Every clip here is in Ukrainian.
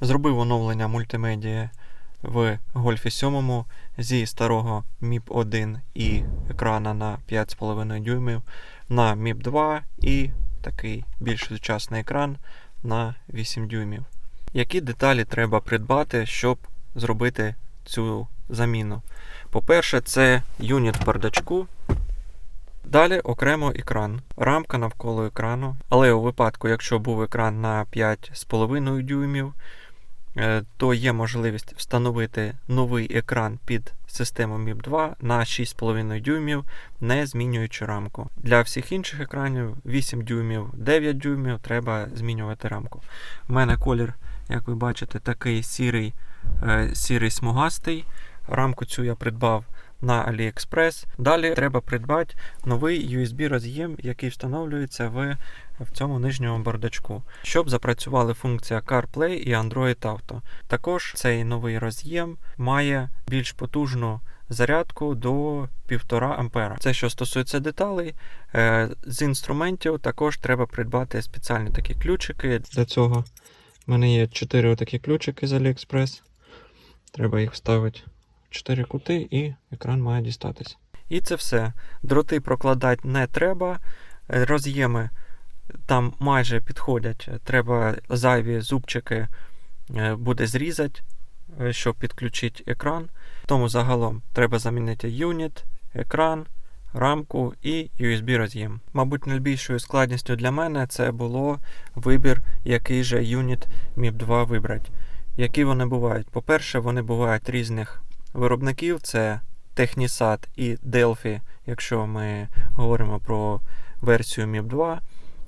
Зробив оновлення мультимедіа в Гольфі 7 зі старого MIP 1 і екрана на 5,5 дюймів на MIP 2 і такий більш сучасний екран на 8 дюймів. Які деталі треба придбати, щоб зробити цю заміну? По-перше, це юніт бардачку. Далі окремо екран, рамка навколо екрану. Але у випадку, якщо був екран на 5,5 дюймів, то є можливість встановити новий екран під систему MIP 2 на 6,5 дюймів, не змінюючи рамку. Для всіх інших екранів 8 дюймів, 9 дюймів треба змінювати рамку. У мене колір, як ви бачите, такий сірий, е, сірий смугастий. Рамку цю я придбав на AliExpress. Далі треба придбати новий USB роз'єм, який встановлюється в, в цьому нижньому бардачку, щоб запрацювали функція CarPlay і Android Auto. Також цей новий роз'єм має більш потужну зарядку до 1,5 А. Це що стосується деталей, е, з інструментів також треба придбати спеціальні такі ключики. Для цього в мене є 4 такі ключики з AliExpress. Треба їх вставити 4 кути і екран має дістатись. І це все. Дроти прокладати не треба. Е, Роз'єми там майже підходять. Треба зайві зубчики е, буде зрізати, е, щоб підключити екран. Тому загалом треба замінити юніт, екран, рамку і USB роз'єм. Мабуть, найбільшою складністю для мене це було вибір, який же юніт MIP 2 вибрати. Які вони бувають? По-перше, вони бувають різних виробників: це Technisat і Delphi, якщо ми говоримо про версію MIP 2.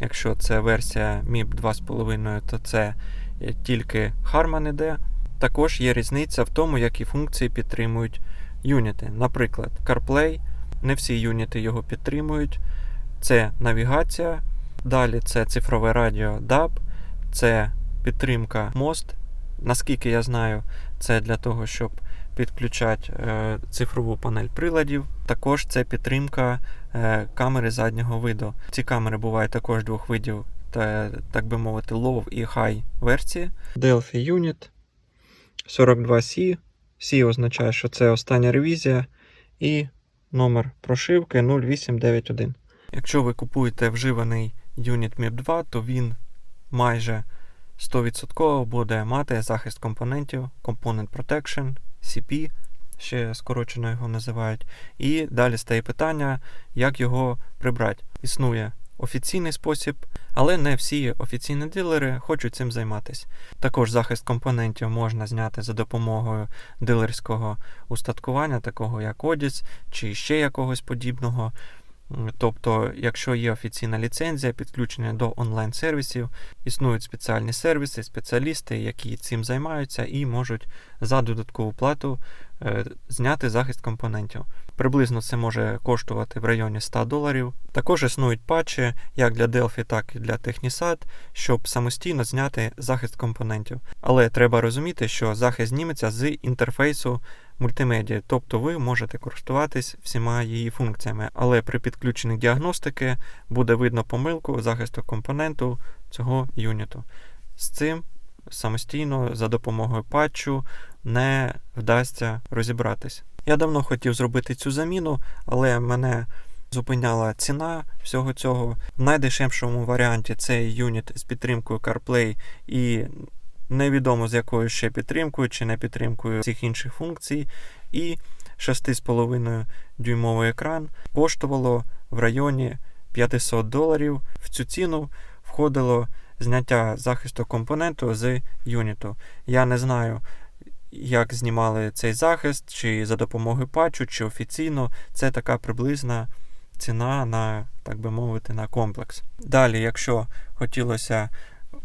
Якщо це версія MIP 2.5, то це е, тільки Harman іде. Також є різниця в тому, які функції підтримують юніти. Наприклад, CarPlay, не всі юніти його підтримують. Це навігація, далі це цифрове радіо DAB, це підтримка мост. Наскільки я знаю, це для того, щоб підключати е, цифрову панель приладів. Також це підтримка е, камери заднього виду. Ці камери бувають також двох видів, та, так би мовити, low і high версії. Delphi Unit 42C. C означає, що це остання ревізія, і номер прошивки 0891. Якщо ви купуєте вживаний Unit MIP 2, то він майже 100% буде мати захист компонентів, Component Protection, CP, ще скорочено його називають. І далі стає питання, як його прибрати. Існує офіційний спосіб, але не всі офіційні дилери хочуть цим займатися. Також захист компонентів можна зняти за допомогою дилерського устаткування, такого як Одіс чи ще якогось подібного. Тобто, якщо є офіційна ліцензія, підключення до онлайн-сервісів, існують спеціальні сервіси, спеціалісти, які цим займаються і можуть за додаткову плату е, зняти захист компонентів. Приблизно це може коштувати в районі 100 доларів. Також існують патчі як для Delphi, так і для Technisat, щоб самостійно зняти захист компонентів. Але треба розуміти, що захист зніметься з інтерфейсу мультимедіа, тобто ви можете користуватись всіма її функціями, але при підключенні діагностики буде видно помилку захисту компоненту цього юніту. З цим самостійно за допомогою патчу не вдасться розібратись. Я давно хотів зробити цю заміну, але мене зупиняла ціна всього цього. В найдешевшому варіанті цей юніт з підтримкою CarPlay і невідомо з якою ще підтримкою чи не підтримкою всіх інших функцій. І 6,5 дюймовий екран коштувало в районі 500 доларів. В цю ціну входило зняття захисту компоненту з юніту. Я не знаю, як знімали цей захист, чи за допомогою патчу, чи офіційно. Це така приблизна ціна на, так би мовити, на комплекс. Далі, якщо хотілося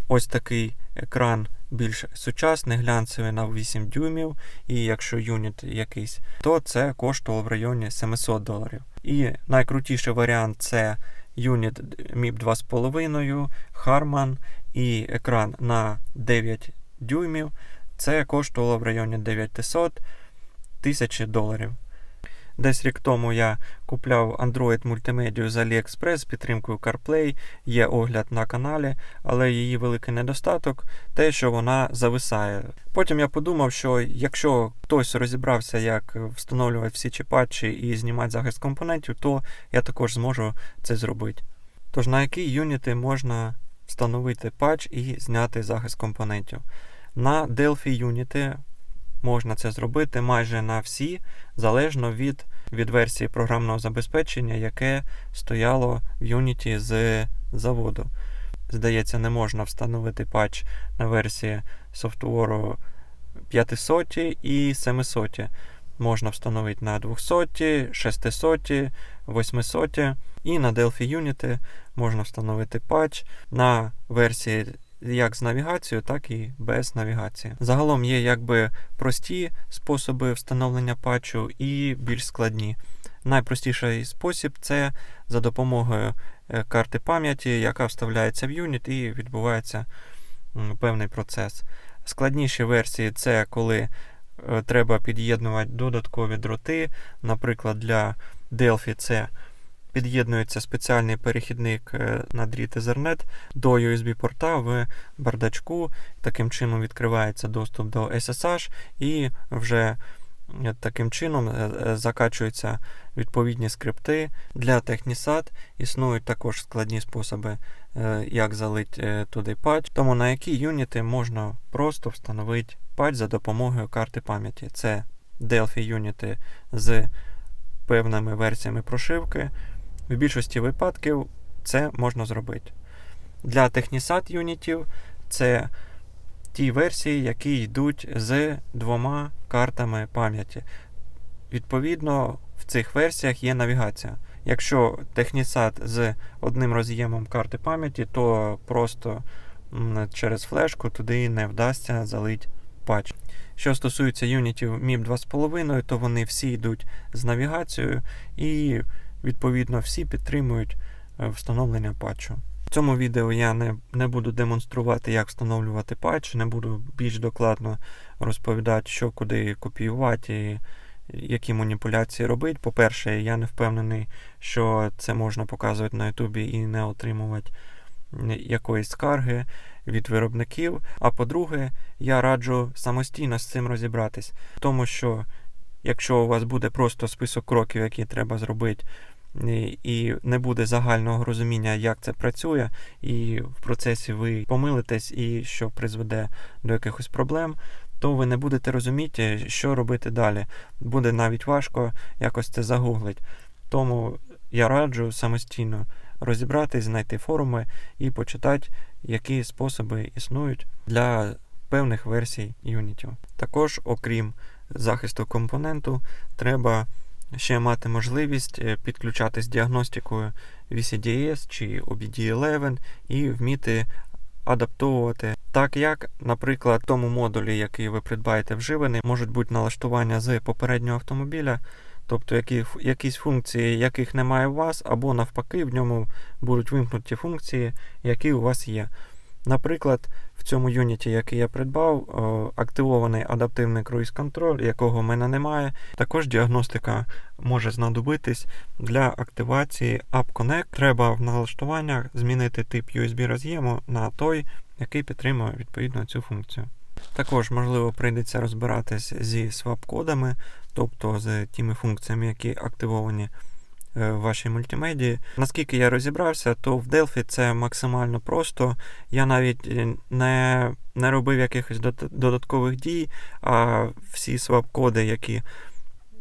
ось такий екран більш сучасний, глянцевий на 8 дюймів, і якщо юніт якийсь, то це коштувало в районі 700 доларів. І найкрутіший варіант це юніт MIP 2,5, Harman і екран на 9 дюймів. Це коштувало в районі 900 тисячі доларів. Десь рік тому я купляв Android мультимедію з AliExpress з підтримкою CarPlay, є огляд на каналі, але її великий недостаток те, що вона зависає. Потім я подумав, що якщо хтось розібрався, як встановлювати всі ці патчі і знімати захист компонентів, то я також зможу це зробити. Тож на які юніти можна встановити патч і зняти захист компонентів? На Delphi юніти можна це зробити майже на всі, залежно від від версії програмного забезпечення, яке стояло в Unity з заводу. Здається, не можна встановити патч на версії софтвору 500 і 700. Можна встановити на 200, 600, 800 і на Delphi Unity можна встановити патч на версії як з навігацією, так і без навігації. Загалом є якби прості способи встановлення патчу і більш складні. Найпростіший спосіб це за допомогою е, карти пам'яті, яка вставляється в юніт і відбувається певний процес. Складніші версії це коли е, треба під'єднувати додаткові дроти. Наприклад, для Delphi це під'єднується спеціальний перехідник е, на дріт Ethernet до USB-порта в бардачку. Таким чином відкривається доступ до SSH і вже е, таким чином е, закачуються відповідні скрипти. Для TechniSat існують також складні способи, як залити туди патч. Тому на які юніти можна просто встановити патч за допомогою карти пам'яті. Це Delphi юніти з певними версіями прошивки. В більшості випадків це можна зробити. Для Technisat юнітів це ті версії, які йдуть з двома картами пам'яті. Відповідно, в цих версіях є навігація. Якщо Technisat з одним роз'ємом карти пам'яті, то просто через флешку туди не вдасться залити патч. Що стосується юнітів MIP 2,5, то вони всі йдуть з навігацією і Відповідно, всі підтримують е, встановлення патчу. В цьому відео я не не буду демонструвати, як встановлювати патч, не буду більш докладно розповідати, що куди копіювати і які маніпуляції робити. По-перше, я не впевнений, що це можна показувати на Ютубі і не отримувати якоїсь скарги від виробників. А по-друге, я раджу самостійно з цим розібратись, тому що якщо у вас буде просто список кроків, які треба зробити, і не буде загального розуміння, як це працює, і в процесі ви помилитесь, і що призведе до якихось проблем, то ви не будете розуміти, що робити далі. Буде навіть важко якось це загуглити. Тому я раджу самостійно розібратись, знайти форуми і почитати, які способи існують для певних версій юнітів. Також, окрім захисту компоненту, треба ще мати можливість е, підключатись діагностикою VCDS чи OBD11 і вміти адаптовувати. Так як, наприклад, в тому модулі, який ви придбаєте вживаний, можуть бути налаштування з попереднього автомобіля, тобто які, якісь функції, яких немає у вас, або навпаки, в ньому будуть вимкнуті функції, які у вас є. Наприклад, в цьому юніті, який я придбав, активований адаптивний круїз контроль, якого в мене немає. Також діагностика може знадобитись для активації App Connect. Треба в налаштуваннях змінити тип USB роз'єму на той, який підтримує відповідно цю функцію. Також, можливо, прийдеться розбиратись зі swap-кодами, тобто з тими функціями, які активовані в вашій мультимедії. Наскільки я розібрався, то в Delphi це максимально просто. Я навіть е, не не робив якихось додаткових дій, а всі свап-коди, які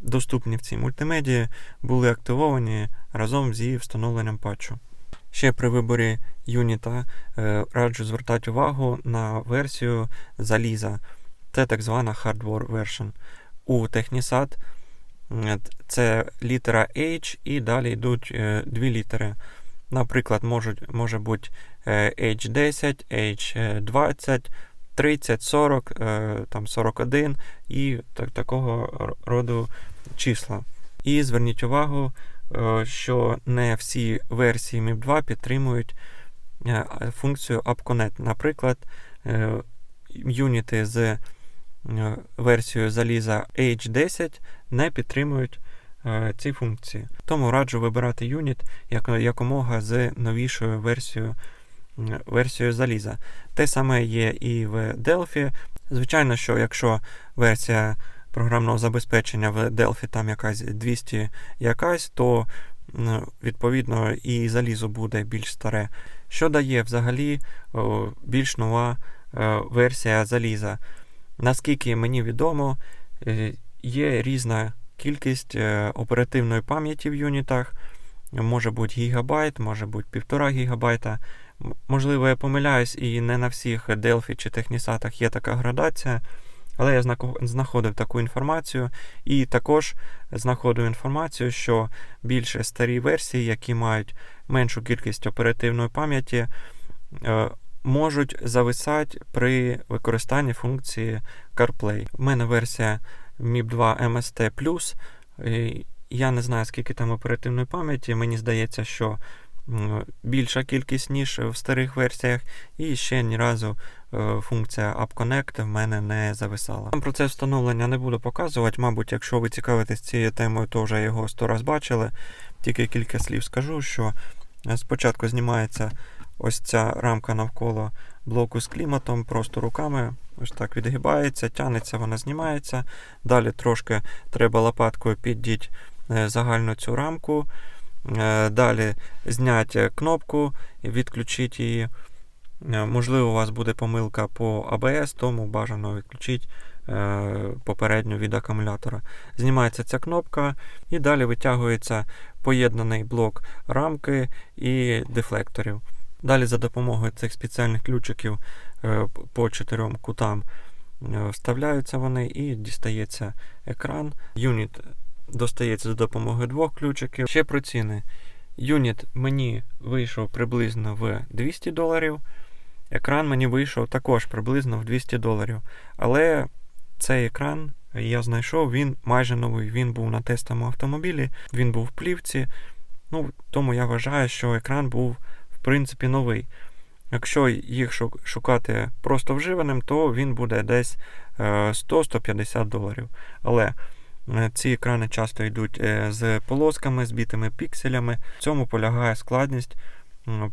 доступні в цій мультимедії, були активовані разом зі встановленням патчу. Ще при виборі юніта е, раджу звертати увагу на версію заліза. Це так звана hardware version. У Technisat це літера H, і далі йдуть е, дві літери. Наприклад, можуть, може бути H10, H20, 30, 40, там 41 і так, такого роду числа. І зверніть увагу, е, що не всі версії MIP 2 підтримують е, функцію AppConnect. Наприклад, юніти з версією заліза H10 не підтримують е, ці функції. Тому раджу вибирати юніт як, якомога з новішою версією, версією заліза. Те саме є і в Delphi. Звичайно, що якщо версія програмного забезпечення в Delphi там якась 200 якась, то відповідно і залізо буде більш старе. Що дає взагалі більш нова е, версія заліза? Наскільки мені відомо, е, є різна кількість е, оперативної пам'яті в юнітах. Може бути гігабайт, може бути півтора гігабайта. Можливо, я помиляюсь, і не на всіх Delphi чи Технісатах є така градація. Але я знаходив таку інформацію, і також знаходив інформацію, що більше старі версії, які мають меншу кількість оперативної пам'яті, е, можуть зависати при використанні функції CarPlay. У мене версія MIP 2 MST Я не знаю, скільки там оперативної пам'яті. Мені здається, що більша кількість, ніж в старих версіях, і ще ні разу е, функція App Connect в мене не зависала. Сам Процес встановлення не буду показувати. Мабуть, якщо ви цікавитесь цією темою, то вже його сто раз бачили. Тільки кілька слів скажу, що е, спочатку знімається ось ця рамка навколо блоку з кліматом, просто руками. Ось так відгибається, тянеться, вона знімається. Далі трошки треба лопаткою піддіти е, загальну цю рамку. Е, Далі зняти кнопку і відключити її. Е, Можливо, у вас буде помилка по ABS, тому бажано відключити е, попередньо від акумулятора. Знімається ця кнопка, і далі витягується поєднаний блок рамки і дефлекторів. Далі за допомогою цих спеціальних ключиків е, по чотирьом кутам е, вставляються вони і дістається екран. Юніт достається за допомогою двох ключиків. Ще про ціни. Юніт мені вийшов приблизно в 200 доларів. Екран мені вийшов також приблизно в 200 доларів. Але цей екран я знайшов, він майже новий. Він був на тестовому автомобілі, він був в плівці. Ну, тому я вважаю, що екран був принципі новий. Якщо їх шукати просто вживаним, то він буде десь е, 100-150 доларів. Але е, ці екрани часто йдуть е, з полосками, з бітими пікселями. В цьому полягає складність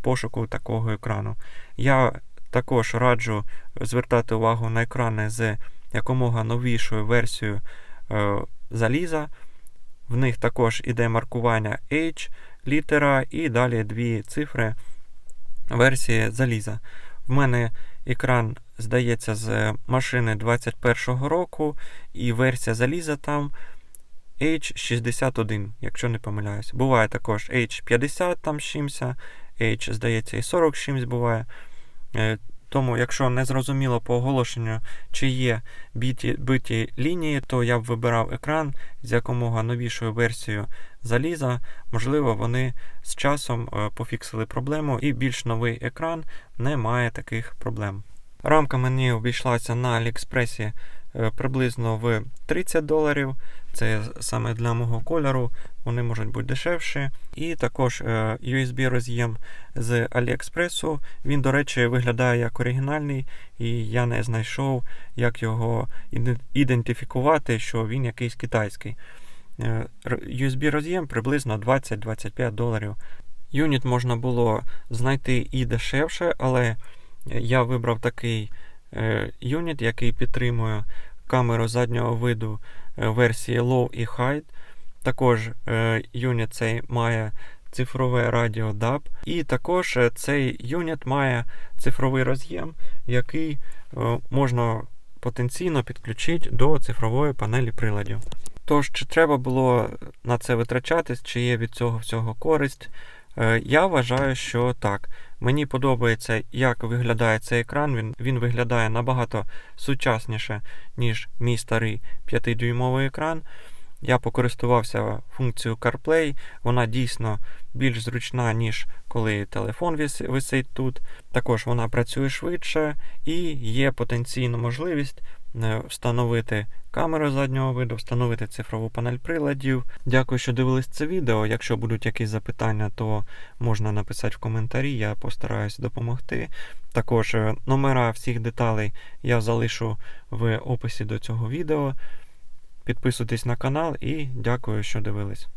пошуку такого екрану. Я також раджу звертати увагу на екрани з якомога новішою версією е, заліза. В них також іде маркування H, літера і далі дві цифри версії заліза. В мене екран, здається, з машини 21-го року, і версія заліза там H61, якщо не помиляюсь. Буває також H50 там з чимось, H, здається, і 40 з чимось буває. Тому, якщо не зрозуміло по оголошенню, чи є біті, биті лінії, то я б вибирав екран з якомога новішою версією заліза. Можливо, вони з часом е, пофіксили проблему, і більш новий екран не має таких проблем. Рамка мені обійшлася на Аліекспресі е, приблизно в 30 доларів. Це саме для мого кольору, вони можуть бути дешевші. І також е, USB роз'єм з Аліекспресу. Він, до речі, виглядає як оригінальний, і я не знайшов, як його ідентифікувати, що він якийсь китайський. Е, USB роз'єм приблизно 20-25 доларів. Юніт можна було знайти і дешевше, але я вибрав такий е, юніт, який підтримує камеру заднього виду версії Low і High. Також е, юніт цей має цифрове радіо DAB. І також е, цей юніт має цифровий роз'єм, який е, можна потенційно підключити до цифрової панелі приладів. Тож, чи треба було на це витрачатись, чи є від цього всього користь? Е, Я вважаю, що так. Мені подобається, як виглядає цей екран. Він, він виглядає набагато сучасніше, ніж мій старий 5-дюймовий екран. Я покористувався функцією CarPlay. Вона дійсно більш зручна, ніж коли телефон висить тут. Також вона працює швидше і є потенційна можливість е, встановити камеру заднього виду, встановити цифрову панель приладів. Дякую, що дивились це відео. Якщо будуть якісь запитання, то можна написати в коментарі, я постараюсь допомогти. Також е, номера всіх деталей я залишу в описі до цього відео. Підписуйтесь на канал і дякую, що дивились.